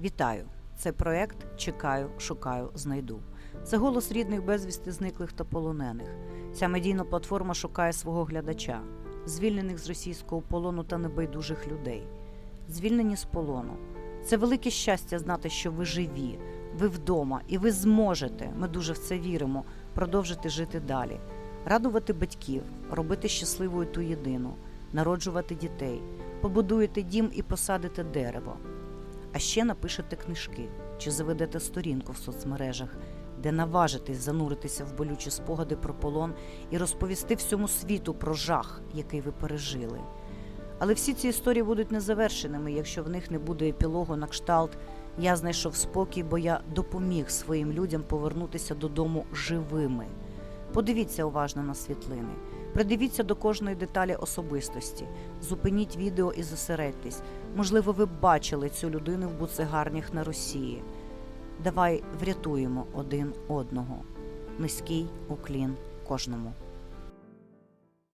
Вітаю! Це проект Чекаю, шукаю, знайду. Це голос рідних безвісти зниклих та полонених. Ця медійна платформа шукає свого глядача, звільнених з російського полону та небайдужих людей. Звільнені з полону. Це велике щастя знати, що ви живі, ви вдома, і ви зможете. Ми дуже в це віримо. Продовжити жити далі, радувати батьків, робити щасливою ту єдину, народжувати дітей, побудуєте дім і посадите дерево. А ще напишете книжки чи заведете сторінку в соцмережах, де наважитесь зануритися в болючі спогади про полон і розповісти всьому світу про жах, який ви пережили. Але всі ці історії будуть незавершеними, якщо в них не буде епілогу на кшталт Я знайшов спокій, бо я допоміг своїм людям повернутися додому живими. Подивіться уважно на світлини, придивіться до кожної деталі особистості, зупиніть відео і зосередьтесь. Можливо, ви бачили цю людину в буцегарнях на Росії. Давай врятуємо один одного. Низький уклін кожному.